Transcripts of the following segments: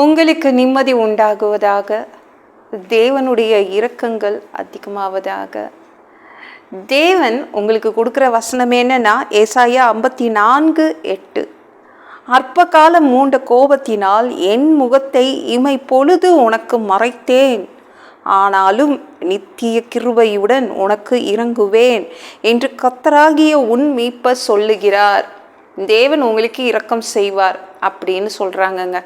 உங்களுக்கு நிம்மதி உண்டாகுவதாக தேவனுடைய இரக்கங்கள் அதிகமாவதாக. தேவன் உங்களுக்கு கொடுக்குற வசனம் என்னன்னா ஏசாயா ஐம்பத்தி நான்கு எட்டு. அற்ப காலம் மூண்ட கோபத்தினால் என் முகத்தை இமை பொழுது உனக்கு மறைத்தேன். ஆனாலும் நித்திய கிருபையுடன் உனக்கு இறங்குவேன் என்று கத்தராகிய உன் மீட்பர் சொல்லுகிறார். தேவன் உங்களுக்கு இரக்கம் செய்வார் அப்படின்னு சொல்கிறாங்கங்க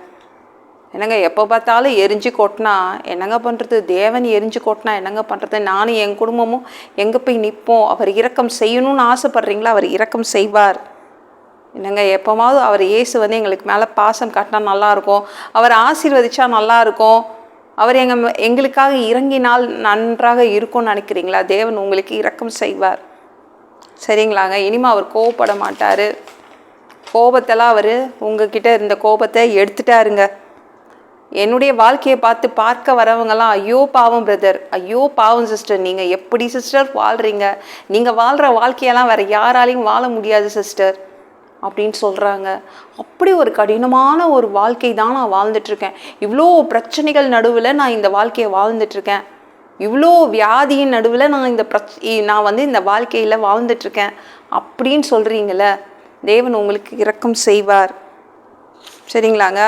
என்னங்க எப்போ பார்த்தாலும் எரிஞ்சு கொட்டினா என்னங்க பண்ணுறது தேவன் எரிஞ்சு கொட்டினா என்னங்க பண்ணுறது நானும் என் குடும்பமும் எங்கே போய் நிற்போம் அவர் இரக்கம் செய்யணும்னு ஆசைப்படுறீங்களா? அவர் இரக்கம் செய்வார். என்னங்க எப்போவாவது அவர் இயேசு வந்து எங்களுக்கு மேலே பாசம் காட்டினா நல்லாயிருக்கும். அவர் ஆசீர்வதிச்சா நல்லாயிருக்கும். அவர் எங்கள் எங்களுக்காக இறங்கினால் நன்றாக இருக்கும்னு நினைக்கிறீங்களா? தேவன் உங்களுக்கு இரக்கம் செய்வார். சரிங்களாங்க இனிமேல் அவர் கோவப்பட மாட்டார். கோபத்தெல்லாம் அவர் உங்ககிட்ட இருந்த கோபத்தை எடுத்துட்டாருங்க. என்னுடைய வாழ்க்கையை பார்த்து பார்க்க வரவங்கலாம் ஐயோ பாவம் பிரதர் ஐயோ பாவம் சிஸ்டர் நீங்கள் எப்படி சிஸ்டர் வாழ்கிறீங்க நீங்கள் வாழ்கிற வாழ்க்கையெல்லாம் வேறு யாராலையும் வாழ முடியாது சிஸ்டர் அப்படின்னு சொல்கிறாங்க அப்படி ஒரு கடினமான ஒரு வாழ்க்கை தான் நான் வாழ்ந்துட்டுருக்கேன். இவ்வளோ பிரச்சனைகள் நடுவில் நான் இந்த வாழ்க்கையை வாழ்ந்துட்டுருக்கேன். இவ்வளோ வியாதியின் நடுவில் நான் இந்த பிரச் நான் வந்து இந்த வாழ்க்கையில் வாழ்ந்துட்டுருக்கேன். அப்படின்னு சொல்கிறீங்களே தேவன் உங்களுக்கு இரக்கம் செய்வார். சரிங்களாங்க?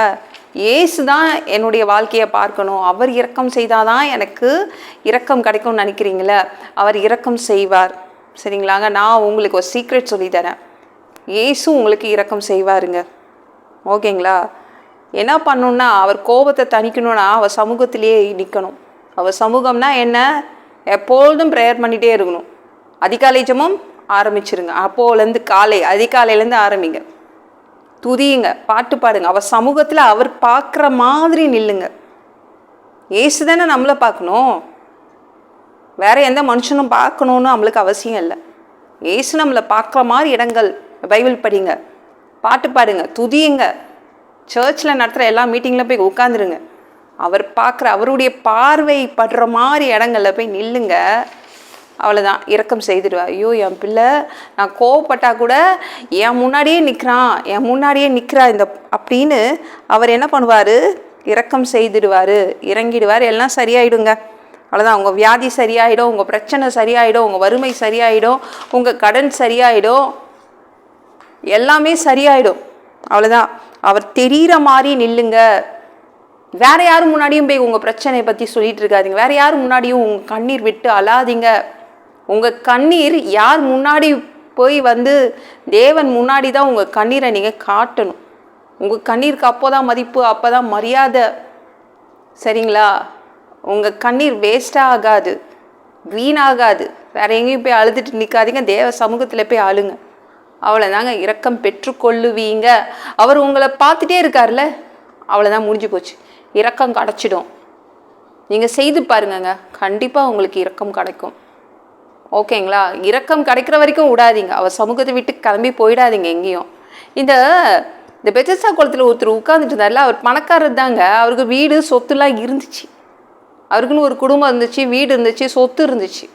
ஏசு தான் என்னுடைய வாழ்க்கையை பார்க்கணும். அவர் இரக்கம் செய்தால் தான் எனக்கு இரக்கம் கிடைக்கும்னு நினைக்கிறீங்களே? அவர் இரக்கம் செய்வார். சரிங்களாங்க? நான் உங்களுக்கு ஒரு சீக்ரெட் சொல்லித்தரேன் ஏசு உங்களுக்கு இரக்கம் செய்வாருங்க. ஓகேங்களா? என்ன பண்ணணுன்னா அவர் கோபத்தை தணிக்கணும்னா அவர் சமூகத்திலேயே நிற்கணும் அவர் சமூகம்னா என்ன? எப்பொழுதும் ப்ரேயர் பண்ணிகிட்டே இருக்கணும். அதிகாலை ஜெபம் ஆரம்பிச்சிருங்க. அப்போலேருந்து காலை அதிகாலையிலேருந்து ஆரம்பிங்க. துதியுங்க பாட்டு பாடுங்க. அவர் சமூகத்தில் அவர் பார்க்குற மாதிரி நில்லுங்க. ஏசு தானே நம்மளை பார்க்கணும். வேற எந்த மனுஷனும் பார்க்கணுன்னு நம்மளுக்கு அவசியம் இல்லை. ஏசு நம்மளை பார்க்குற மாதிரி இடங்கள் பைபிள் படிங்க பாட்டு பாடுங்க துதியுங்க. சர்ச்சில் நடத்துகிற எல்லா மீட்டிங்கில் போய் உட்காந்துருங்க அவர் பார்க்குற அவருடைய பார்வை படுற மாதிரி இடங்களில் போய் நில்லுங்க. அவ்வளோதான் இறக்கம் செய்துடுவா. ஐயோ என் பிள்ளை நான் கோவப்பட்டால் கூட என் முன்னாடியே நிற்கிறான் என் முன்னாடியே நிற்கிறா இந்த அப்படின்னு அவர் என்ன பண்ணுவார்? இறக்கம் செய்துடுவார். இறங்கிடுவார். எல்லாம் சரியாயிடுங்க. அவ்வளோதான் உங்கள் வியாதி சரியாயிடும். உங்கள் பிரச்சனை சரியாயிடும். உங்கள் வறுமை சரியாயிடும். உங்கள் கடன் சரியாயிடும். எல்லாமே சரியாயிடும். அவ்வளோதான் அவர் தெரிகிற மாதிரி நில்லுங்க. வேற யாரும் முன்னாடியும் போய் உங்கள் பிரச்சனையை பற்றி சொல்லிட்டு இருக்காதிங்க. வேற யாரும் முன்னாடியும் உங்கள் கண்ணீர் விட்டு அழாதீங்க. உங்கள் கண்ணீர் யார் முன்னாடி போய் வந்து தேவன் முன்னாடி தான் உங்கள் கண்ணீரை நீங்கள் காட்டணும். உங்கள் கண்ணீருக்கு அப்போ தான் மதிப்பு அப்போ தான் மரியாதை. சரிங்களா? உங்கள் கண்ணீர் வேஸ்ட்டாக ஆகாது. வீணாகாது வேற எங்கேயும் போய் அழுதுட்டு நிற்காதீங்க தேவ சமூகத்தில் போய் அழுங்க. அவ்வளோதாங்க இரக்கம் பெற்றுக்கொள்ளுவீங்க. அவர் உங்களை பார்த்துட்டே இருக்கார்ல அவ்வளோதான் முடிஞ்சு போச்சு. இரக்கம் கிடச்சிடும். நீங்கள் செய்து பாருங்கங்க. கண்டிப்பாக உங்களுக்கு இரக்கம் கிடைக்கும். ஓகேங்களா? இரக்கம் கிடைக்கிற வரைக்கும் விடாதீங்க. அவர் சமூகத்தை விட்டு கிளம்பி போயிடாதீங்க எங்கேயும். இந்த இந்த பெத்தசா குளத்தில் ஒருத்தர் உட்காந்துட்டு இருந்தார்ல அவர் பணக்காரர் தாங்க. அவருக்கு வீடு சொத்துலாம் இருந்துச்சு. அவருக்குன்னு ஒரு குடும்பம் இருந்துச்சு வீடு இருந்துச்சு சொத்து இருந்துச்சு.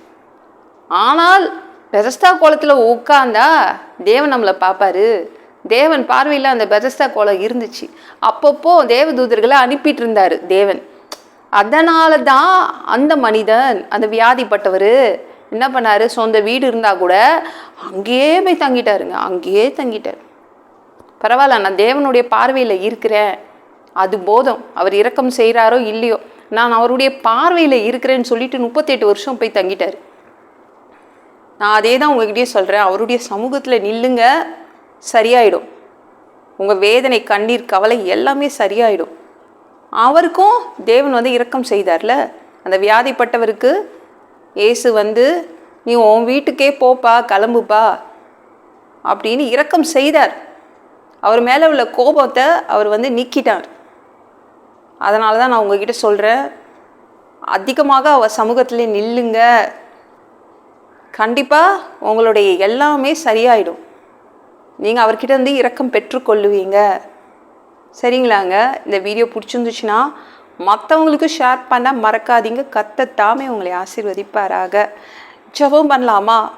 ஆனால் பெஜஸ்தா கோலத்தில் உட்காந்தா தேவன் நம்மளை பார்ப்பாரு. தேவன் பார்வையில் அந்த பெதஸ்தா கோலம் இருந்துச்சு. அப்பப்போ தேவதூதர்களை அனுப்பிட்டு இருந்தார் தேவன். அதனால தான் அந்த மனிதன் அந்த வியாதிப்பட்டவர் என்ன பண்ணார்? சொந்த வீடு இருந்தால் கூட அங்கேயே போய் தங்கிட்டாருங்க. அங்கேயே தங்கிட்டார். பரவாயில்ல நான் தேவனுடைய பார்வையில் இருக்கிறேன். அது போதும். அவர் இரக்கம் செய்கிறாரோ இல்லையோ. நான் அவருடைய பார்வையில் இருக்கிறேன்னு சொல்லிட்டு முப்பத்தெட்டு வருஷம் போய் தங்கிட்டார். நான் அதே தான் உங்ககிட்டயே சொல்கிறேன் அவருடைய சமூகத்தில் நில்லுங்க சரியாயிடும். உங்கள் வேதனை கண்ணீர் கவலை எல்லாமே சரியாயிடும். அவருக்கும் தேவன் வந்து இரக்கம் செய்தார்ல. அந்த வியாதிப்பட்டவருக்கு இயேசு வந்து நீ உன் வீட்டுக்கே போப்பா கிளம்புப்பா அப்படின்னு இரக்கம் செய்தார். அவர் மேலே உள்ள கோபத்தை அவர் வந்து நீக்கிட்டார். அதனால தான் நான் உங்ககிட்ட சொல்கிறேன் அதிகமாக அவர் சமூகத்தில் நில்லுங்க. கண்டிப்பாக உங்களுடைய எல்லாமே சரியாயிடும். நீங்கள் அவர்கிட்ட வந்து இரக்கம் பெற்றுக்கொள்ளுவீங்க. சரிங்களாங்க? இந்த வீடியோ பிடிச்சிருந்துச்சுன்னா மற்றவங்களுக்கு ஷேர் பண்ண மறக்காதீங்க. கத்தத்தாமே உங்களை ஆசீர்வதிப்பாராக. ஜெபம் பண்ணலாமா?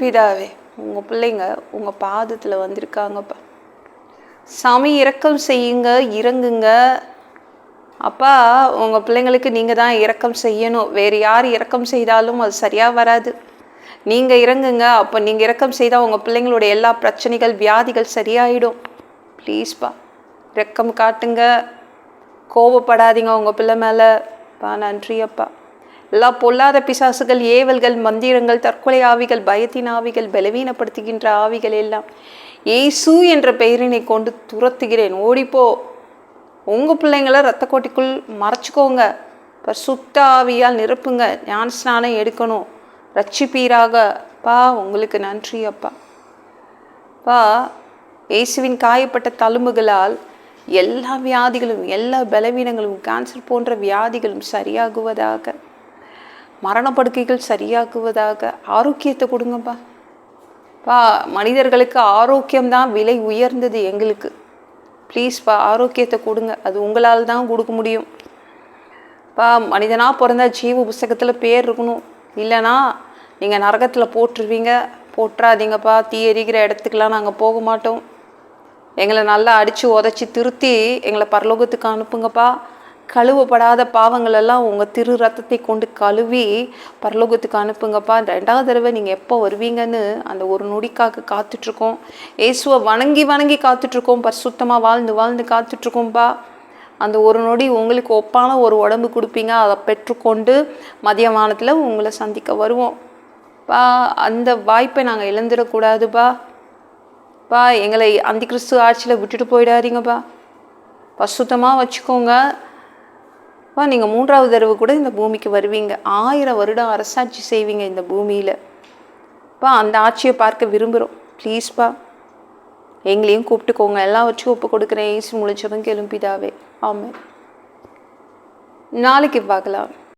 பிதாவே உங்கள் பிள்ளைங்க உங்கள் பாதத்தில் வந்திருக்காங்கப்பா. சாமி இரக்கம் செய்யுங்க இறங்குங்க. அப்பா உங்கள் பிள்ளைங்களுக்கு நீங்கள் தான் இறக்கம் செய்யணும். வேறு யார் இறக்கம் செய்தாலும் அது சரியாக வராது. நீங்கள் இறங்குங்க. அப்போ நீங்கள் இறக்கம் செய்தால் உங்கள் பிள்ளைங்களோட எல்லா பிரச்சனைகள் வியாதிகள் சரியாயிடும். ப்ளீஸ்ப்பா இறக்கம் காட்டுங்க. கோவப்படாதீங்க உங்கள் பிள்ளை மேலே. பா நன்றி அப்பா. எல்லா பொல்லாத பிசாசுகள் ஏவல்கள் மந்திரங்கள் தற்கொலை ஆவிகள் பயத்தின் ஆவிகள் பலவீனப்படுத்துகின்ற ஆவிகள் எல்லாம். ஏசு என்ற பெயரினை கொண்டு துரத்துகிறேன். ஓடிப்போ. உங்கள் பிள்ளைங்கள ரத்த கோட்டிக்குள் மறைச்சிக்கோங்க. சுத்த ஆவியால் நிரப்புங்க. ஞான ஸ்நானம் எடுக்கணும். ரட்சிப்பீராக. பா உங்களுக்கு நன்றி அப்பா. பா இயேசுவின் காயப்பட்ட தழும்புகளால் எல்லா வியாதிகளும் எல்லா பலவீனங்களும் கேன்சர் போன்ற வியாதிகளும் சரியாகுவதாக மரணப்படுக்கைகள் சரியாகுவதாக ஆரோக்கியத்தை கொடுங்கப்பா. பா மனிதர்களுக்கு ஆரோக்கியம்தான் விலை உயர்ந்தது எங்களுக்கு. ப்ளீஸ்ப்பா ஆரோக்கியத்தை கொடுங்க. அது உங்களால் தான் கொடுக்க முடியும். பா மனிதனாக பிறந்தா ஜீவ புஸ்தகத்தில் பேர் இருக்கணும். இல்லைனா நீங்கள் நரகத்தில் போட்டுருவீங்க. போட்டுறாதீங்கப்பா தீ எரிக்கிற இடத்துக்கெலாம் நாங்கள் போக மாட்டோம். எங்களை நல்லா அடித்து உதச்சி திருத்தி எங்களை பரலோகத்துக்கு அனுப்புங்கப்பா. கழுவப்படாத பாவங்களெல்லாம் உங்கள் திரு ரத்தத்தை கொண்டு கழுவி பரலோகத்துக்கு அனுப்புங்கப்பா. ரெண்டாவது தடவை நீங்கள் எப்போ வருவீங்கன்னு அந்த ஒரு நொடிக்காக காத்துட்ருக்கோம். இயேசுவை வணங்கி வணங்கி காத்துட்ருக்கோம். பரிசுத்தமாக வாழ்ந்து வாழ்ந்து காத்துட்ருக்கோம்ப்பா அந்த ஒரு நொடி உங்களுக்கு ஒப்பான ஒரு உடம்பு கொடுப்பீங்க. அதை பெற்றுக்கொண்டு மதிய வானத்தில் உங்களை சந்திக்க வருவோம். பா அந்த வாய்ப்பை நாங்கள் இழந்துடக்கூடாதுப்பா. பா எங்களை அந்த கிறிஸ்து ஆட்சியில் விட்டுட்டு போயிடாதீங்கப்பா. பசுத்தமாக வச்சுக்கோங்க. பா நீங்கள் மூன்றாவது தடவை கூட இந்த பூமிக்கு வருவீங்க. ஆயிரம் வருடம் அரசாட்சி செய்வீங்க இந்த பூமியில். பா அந்த ஆட்சியை பார்க்க விரும்புகிறோம் ப்ளீஸ்ப்பா எங்களையும் கூப்பிட்டுக்கோங்க. எல்லாம் வச்சு ஒப்பு கொடுக்குறேன். ஏசு முழிச்சதும் கெலும்பிதாவே ஆமாம் நாளைக்கு பார்க்கலாம்.